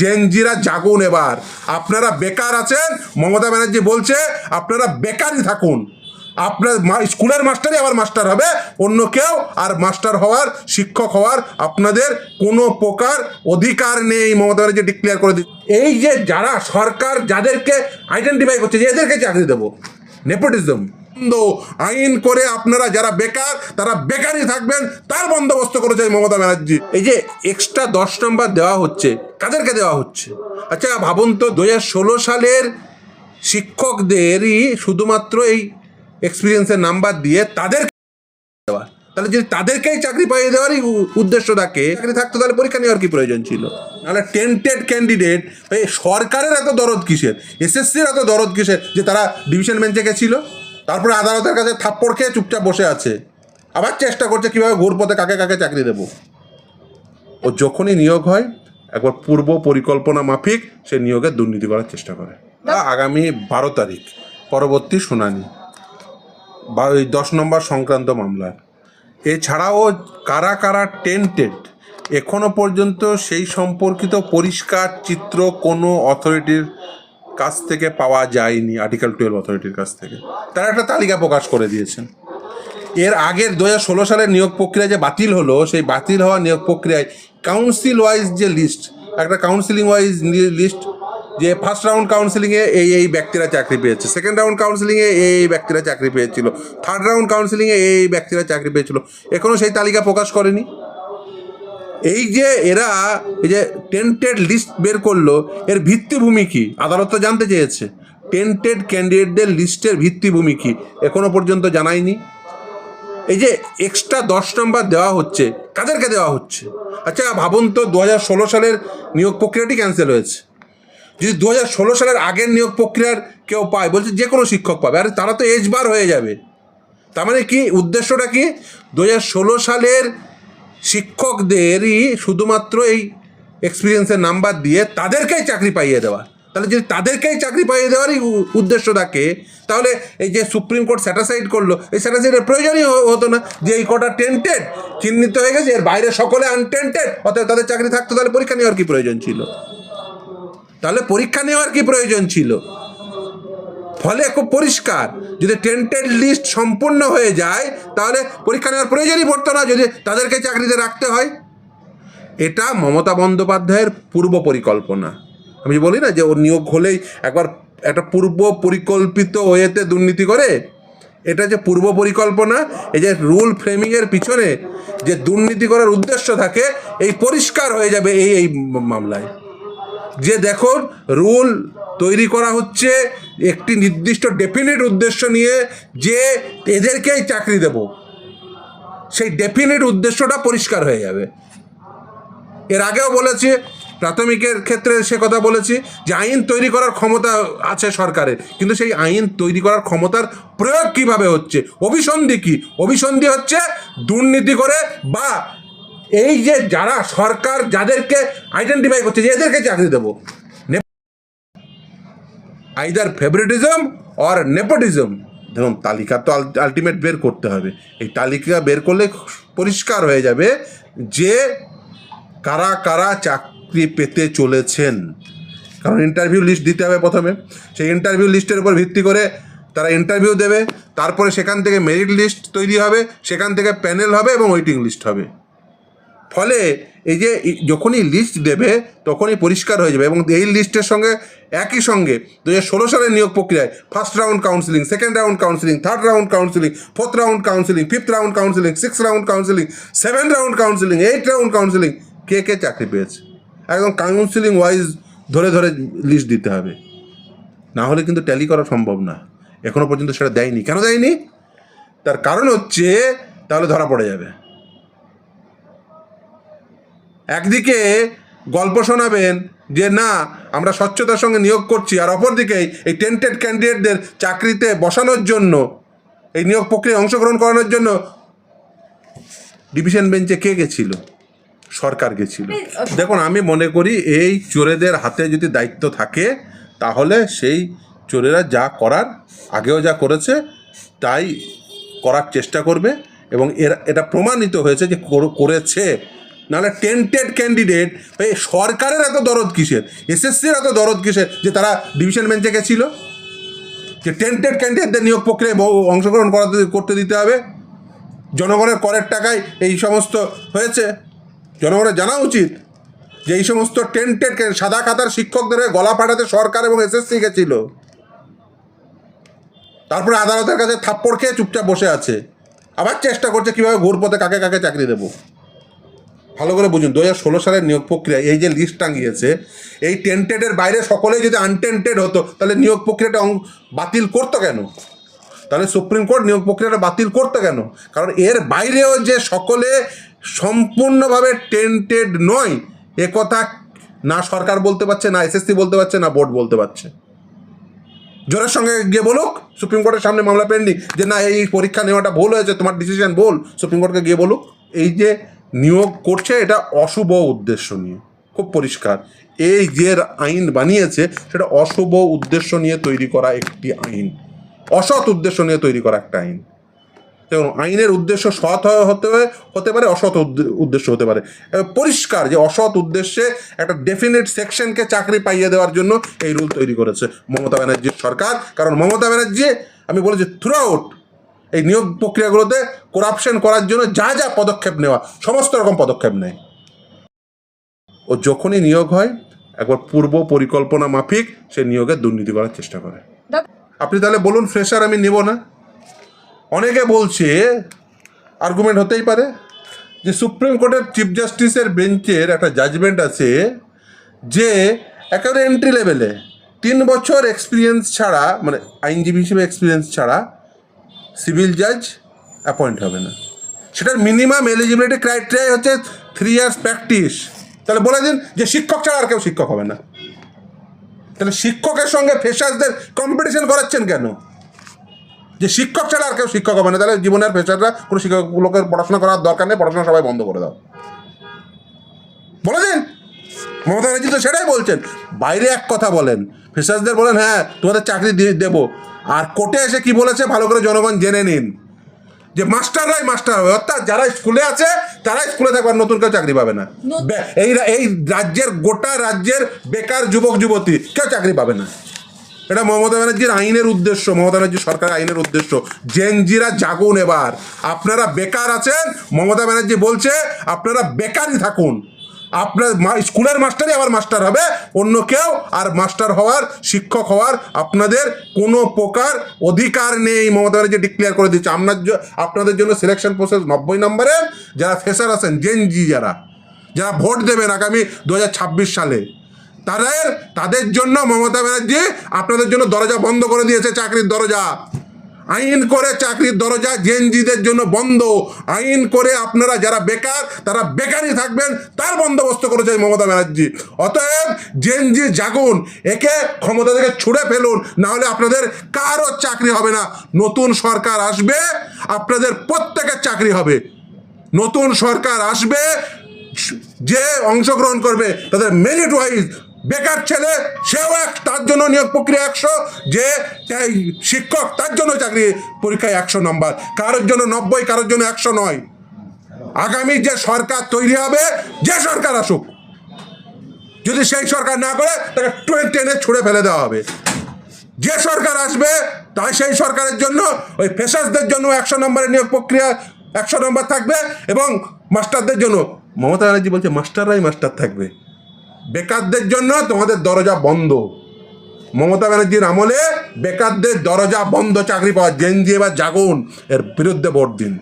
জেনজিরা জাগুন এবার। আপনারা বেকার আছেন, মমতা ব্যানার্জি বলছে, আপনারা বেকারই থাকুন। আপনার স্কুলের মাস্টারই আবার মাস্টার হবে, অন্য কেউ, আর মাস্টার হওয়ার, শিক্ষক হওয়ার আপনাদের কোনো প্রকার অধিকার নেই, মমতা ব্যানার্জি ডিক্লেয়ার করে দিচ্ছে। এই যে যারা সরকার, যাদেরকে আইডেন্টিফাই করছে, যে এদেরকে চাকরি দেবো নেপোটিজম আইন করে আপনারা যারা বেকার, তারা বেকারই থাকবেন। তার বন্দোবস্ত করেছে মমতা ব্যানার্জি। এই যে এক্সট্রা দশ নম্বর দেওয়া হচ্ছে, কাদেরকে দেওয়া হচ্ছে? আচ্ছা ভাবুন তো দু সালের শিক্ষকদেরই শুধুমাত্র এই এক্সপিরিয়েন্সের নাম্বার দিয়ে তাদের দেওয়া। তাহলে যদি তাদেরকেই চাকরি পাইয়ে দেওয়ারই উদ্দেশ্য থাকে, চাকরি থাকতো তাহলে পরীক্ষা নেওয়ার কি প্রয়োজন ছিল? নাহলে টেন্টেড ক্যান্ডিডেট সরকারের এত দরদ কিসের? এসএসসির এত দরদ কিসের যে তারা ডিভিশন বেঞ্চে গেছিল? তারপরে আদালতের কাছে থাপ্পড় খেয়ে চুপচাপ বসে আছে। আবার চেষ্টা করছে কীভাবে ঘুরপথে কাকে কাকে চাকরি দেবো। ও যখনই নিয়োগ হয় একবার পূর্ব পরিকল্পনা মাফিক সে নিয়োগের দুর্নীতি করার চেষ্টা করে। আগামী বারো তারিখ পরবর্তী শুনানি। বা ওই দশ নম্বর সংক্রান্ত মামলার এছাড়াও কারা কারা টেন্টেড এখনও পর্যন্ত সেই সম্পর্কিত পরিষ্কার চিত্র কোনো অথরিটির কাছ থেকে পাওয়া যায়নি আর্টিকেল টুয়েলভ অথরিটির কাছ থেকে। তারা একটা তালিকা প্রকাশ করে দিয়েছেন। এর আগের দু ষোলো সালের নিয়োগ প্রক্রিয়া যে বাতিল হলো, সেই বাতিল হওয়া নিয়োগ প্রক্রিয়ায় কাউন্সিল ওয়াইজ যে লিস্ট একটা কাউন্সিলিং ওয়াইজ লিস্ট যে ফার্স্ট রাউন্ড কাউন্সিলিংয়ে এই এই ব্যক্তিরা চাকরি পেয়েছে। সেকেন্ড রাউন্ড কাউন্সিলিংয়ে এই ব্যক্তিরা চাকরি পেয়েছিল। থার্ড রাউন্ড কাউন্সিলিংয়ে এই ব্যক্তিরা চাকরি পেয়েছিল। এখনও সেই তালিকা প্রকাশ করেনি। এই যে এরা এই যে টেন্টেড লিস্ট বের করল, এর ভিত্তিভূমি কি? আদালত তো জানতে চেয়েছে। টেন্টেড ক্যান্ডিডেটদের লিস্টের ভিত্তিভূমি কি? এখনও পর্যন্ত জানায়নি। এই যে এক্সট্রা দশ নম্বর দেওয়া হচ্ছে, কাদেরকে দেওয়া হচ্ছে? আচ্ছা ভাবুন তো দু হাজার ষোলো সালের নিয়োগ প্রক্রিয়াটি ক্যান্সেল হয়েছে। যদি দু হাজার ষোলো সালের আগের নিয়োগ প্রক্রিয়ার কেউ পায়, বলছে যে কোনো শিক্ষক পাবে, আরে তারা তো এজ বার হয়ে যাবে। তার মানে কি? উদ্দেশ্যটা কি? দু হাজার ষোলো সালের শিক্ষকদেরই শুধুমাত্র এই এক্সপিরিয়েন্সের নাম্বার দিয়ে তাদেরকেই চাকরি পাইয়ে দেওয়া। তাহলে যদি তাদেরকেই চাকরি পাইয়ে দেওয়ারই উদ্দেশ্য থাকে, তাহলে এই যে সুপ্রিম কোর্ট স্যাটাসাইড করল, এই স্যাটাসাইডের প্রয়োজনই হতো না। যে এই কটা টেন্টেড চিহ্নিত হয়ে গেছে, এর বাইরে সকলে আনটেন্টেড অতএব তাদের চাকরি থাকতো, তাহলে পরীক্ষা নেওয়ার কি প্রয়োজন ছিল? তাহলে পরীক্ষা নেওয়ার কি প্রয়োজন ছিল? ফলে খুব পরিষ্কার। যদি টেন্টেড লিস্ট সম্পূর্ণ হয়ে যায়, তাহলে পরীক্ষা নেওয়ার প্রয়োজনই পড়তো না যদি তাদেরকে চাকরিতে রাখতে হয়। এটা মমতা বন্দ্যোপাধ্যায়ের পূর্ব পরিকল্পনা। আমি বলি না যে ওর নিয়োগ হলেই একবার একটা পূর্ব পরিকল্পিত ওয়েতে দুর্নীতি করে? এটা যে পূর্ব পরিকল্পনা, এই যে রুল ফ্রেমিংয়ের পিছনে যে দুর্নীতি করার উদ্দেশ্য থাকে, এই পরিষ্কার হয়ে যাবে এই এই মামলায়। যে দেখুন, রুল তৈরি করা হচ্ছে একটি নির্দিষ্ট ডেফিনিট উদ্দেশ্য নিয়ে যে এদেরকেই চাকরি দেব। সেই ডেফিনিট উদ্দেশ্যটা পরিষ্কার হয়ে যাবে। এর আগেও বলেছি, প্রাথমিকের ক্ষেত্রে সে কথা বলেছি যে আইন তৈরি করার ক্ষমতা আছে সরকারের, কিন্তু সেই আইন তৈরি করার ক্ষমতার প্রয়োগ কীভাবে হচ্ছে? অভিসন্ধি কি? অভিসন্ধি হচ্ছে দুর্নীতি করে বা এই যে যারা সরকার যাদেরকে আইডেন্টিফাই করছে যে এদেরকে চাকরি দেবো আইদার ফেভারিটিজম অর নেপোটিজম দেখুন, তালিকা তো আলটিমেট বের করতে হবে। এই তালিকা বের করলে পরিষ্কার হয়ে যাবে যে কারা কারা চাকরি পেতে চলেছেন। কারণ ইন্টারভিউ লিস্ট দিতে হবে প্রথমে। সেই ইন্টারভিউ লিস্টের উপর ভিত্তি করে তারা ইন্টারভিউ দেবে। তারপরে সেখান থেকে মেরিট লিস্ট তৈরি হবে, সেখান থেকে প্যানেল হবে এবং ওয়েটিং লিস্ট হবে। ফলে এই যে যখনই লিস্ট দেবে, তখনই পরিষ্কার হয়ে যাবে এবং এই লিস্টের সঙ্গে একই সঙ্গে দু ষোলো সালের নিয়োগ প্রক্রিয়ায় first round counselling second round counselling third round counselling fourth round counselling fifth round counselling six round counselling seven round counselling eight round counselling কে কে চাকরি পেয়েছে? একদম কাউন্সিলিং ওয়াইজ ধরে ধরে লিস্ট দিতে হবে। না হলে কিন্তু ট্যালি করা সম্ভব না। এখনও পর্যন্ত সেটা দেয়নি। কেন দেয়নি? তার কারণ হচ্ছে, তাহলে ধরা পড়ে যাবে। একদিকে গল্প শোনাবেন যে না আমরা স্বচ্ছতার সঙ্গে নিয়োগ করছি। আর অপরদিকে এই টেন্টেড ক্যান্ডিডেটদের চাকরিতে বসানোর জন্য এই নিয়োগ প্রক্রিয়ায় অংশগ্রহণ করানোর জন্য ডিভিশন বেঞ্চে কে গেছিল? সরকার গেছিল। দেখুন আমি মনে করি এই চোরেদের হাতে যদি দায়িত্ব থাকে তাহলে সেই চোরেরা যা করার আগেও যা করেছে তাই করার চেষ্টা করবে এবং এরা এটা প্রমাণিত হয়েছে যে কর- করেছে। নাহলে টেন্টেড ক্যান্ডিডেট এই সরকারের এত দরদ কিসের? এসএসসির এত দরদ কিসের? যে তারা ডিভিশন বেঞ্চে গেছিল? যে টেন্টেড ক্যান্ডিডেটদের নিয়োগ প্রক্রিয়ায় অংশগ্রহণ করাতে, করতে দিতে হবে। জনগণের করের টাকায় এই সমস্ত হয়েছে। জনগণের জানা উচিত যে এই সমস্ত টেন্টেড সাদা খাতার শিক্ষকদের গলা ফাটাতে সরকার এবং এসএসসি গেছিল। তারপরে আদালতের কাছে থাপ্পড় খেয়ে চুপচাপ বসে আছে। আবার চেষ্টা করছে কীভাবে ঘুরপথে কাকে কাকে চাকরি দেবো। ভালো করে বুঝুন দু হাজার ষোলো সালের নিয়োগ প্রক্রিয়া, এই যে লিস্ট টাঙিয়েছে, এই টেন্টেডের বাইরে সকলেই যদি আনটেন্টেড হতো, তাহলে নিয়োগ প্রক্রিয়াটা বাতিল করতো কেন? তাহলে সুপ্রিম কোর্ট নিয়োগ প্রক্রিয়াটা বাতিল করতো কেন? কারণ এর বাইরেও যে সকলে সম্পূর্ণভাবে টেন্টেড নয়, এ কথা না সরকার বলতে পারছে, না এসএসসি বলতে পারছে, না বোর্ড বলতে পারছে। জোরের সঙ্গে গিয়ে বলুক, সুপ্রিম কোর্টের সামনে মামলা পেন্ডিং যে না, এই পরীক্ষা নেওয়াটা ভুল হয়েছে, তোমার ডিসিশন ভুল, সুপ্রিম কোর্টকে গিয়ে বলুক। এই যে নিয়োগ করছে এটা অশুভ উদ্দেশ্য নিয়ে। খুব পরিষ্কার। এই যে আইন বানিয়েছে, সেটা অশুভ উদ্দেশ্য নিয়ে তৈরি করা একটি আইন। অসৎ উদ্দেশ্য নিয়ে তৈরি করা একটা আইন। দেখুন, আইনের উদ্দেশ্য সৎ হতে হতে পারে, অসৎ উদ্দে- উদ্দেশ্য হতে পারে। পরিষ্কার যে অসৎ উদ্দেশ্যে একটা ডেফিনেট সেকশনকে চাকরি পাইয়ে দেওয়ার জন্য এই রুল তৈরি করেছে মমতা ব্যানার্জির সরকার। কারণ মমতা ব্যানার্জি, আমি বলেছি থ্রু আউট এই নিয়োগ প্রক্রিয়াগুলোতে করাপশন করার জন্য যা যা পদক্ষেপ নেওয়া সমস্ত রকম পদক্ষেপ নেয়। ও যখনই নিয়োগ হয় একবার পূর্ব পরিকল্পনা মাফিক সে নিয়োগে দুর্নীতি করার চেষ্টা করে। আপনি তাহলে বলুন ফ্রেশার আমি নেব না? অনেকে বলছে আর্গুমেন্ট হতেই পারে যে সুপ্রিম কোর্টের চিফ জাস্টিসের বেঞ্চের একটা জাজমেন্ট আছে যে একেবারে এন্ট্রি লেভেলে তিন বছর এক্সপিরিয়েন্স ছাড়া মানে আইনজীবী হিসেবে এক্সপিরিয়েন্স ছাড়া সিভিল জাজ অ্যাপয়েন্ট হবে না। সেটার মিনিমাম এলিজিবিলিটি ক্রাইটেরিয়া হচ্ছে থ্রি ইয়ার্স প্র্যাকটিস তাহলে বলে দিন যে শিক্ষক ছাড়া আর কেউ শিক্ষক হবে না। তাহলে শিক্ষকের সঙ্গে ফেসার্সদের কম্পিটিশন করাচ্ছেন কেন? যে শিক্ষক ছাড়া আর কেউ শিক্ষক হবে না। তাহলে জীবনের ফেসাররা কোনো শিক্ষক শিক্ষকগুলোকে পড়াশোনা করার দরকার নেই, পড়াশোনা সবাই বন্ধ করে দাও। বলে দিন মমতা ব্যানার্জি তো সেটাই বলছেন। বাইরে এক কথা বলেন। ফেসার্সদের বলেন হ্যাঁ তোমাদের চাকরি দিয়ে দেবো। আর কোর্টে এসে কি বলেছে ভালো করে জনগণ জেনে নিন। যে মাস্টাররাই মাস্টার হবে অর্থাৎ যারা স্কুলে আছে তারাই স্কুলে থাকবে আর নতুন কেউ চাকরি পাবে না। এই এই রাজ্যের গোটা রাজ্যের বেকার যুবক যুবতী কেউ চাকরি পাবে না। এটা মমতা ব্যানার্জির আইনের উদ্দেশ্য মমতা ব্যানার্জি সরকারের আইনের উদ্দেশ্য। জেনজিরা জাগুন এবার। আপনারা বেকার আছেন মমতা ব্যানার্জি বলছে আপনারা বেকারই থাকুন। আপনার স্কুলের মাস্টারই আবার মাস্টার হবে, অন্য কেউ, আর মাস্টার হওয়ার, শিক্ষক হওয়ার আপনাদের কোনো প্রকার অধিকার নেই। মমতা ব্যানার্জি ডিক্লেয়ার করে দিচ্ছে আপনার আপনাদের জন্য সিলেকশন প্রসেস নব্বই নম্বরে যারা ফেসার আছেন জেনজি যারা যারা ভোট দেবেন আগামী দু হাজার ছাব্বিশ সালে, তাদের তাদের জন্য মমতা ব্যানার্জি আপনাদের জন্য দরজা বন্ধ করে দিয়েছে, চাকরির দরজা। আইন করে চাকরির দরজা জেনজিদের জন্য বন্ধ। আইন করে আপনারা যারা বেকার, তারা বেকারই থাকবেন, তার বন্দোবস্ত করেছে মমতা ব্যানার্জি। অতএব জেনজি জাগুন, একে ক্ষমতা থেকে ছুড়ে ফেলুন না হলে আপনাদের কারও চাকরি হবে না। নতুন সরকার আসবে, আপনাদের প্রত্যেকের চাকরি হবে। নতুন সরকার আসবে, যে অংশগ্রহণ করবে, তাদের মেরিট ওয়াইজ বেকার ছেলে, সেও এক, তার জন্য নিয়োগ প্রক্রিয়া একশো, যে শিক্ষক, তার জন্য চাকরি পরীক্ষায় একশো নম্বর। কারোর জন্য নব্বই, কারোর জন্য একশো নয়। আগামী যে সরকার তৈরি হবে, যে সরকার আসুক, যদি সেই সরকার না করে, তাকে টুয়েন টেনে ছুঁড়ে ফেলে দেওয়া হবে। যে সরকার আসবে, তাই সেই সরকারের জন্য, ওই ফেসার্সদের জন্য একশো নম্বরের নিয়োগ প্রক্রিয়া, একশো নম্বর থাকবে এবং মাস্টারদের জন্য, মমতা ব্যানার্জি বলছে, মাস্টাররাই মাস্টার থাকবে। বেকারদের জন্য তোমাদের দরজা বন্ধ। মমতা ব্যানার্জির আমলে বেকারদের দরজা বন্ধ, চাকরি পাওয়া জেন দিয়ে বা জাগুন, এর বিরুদ্ধে ভোট দিন।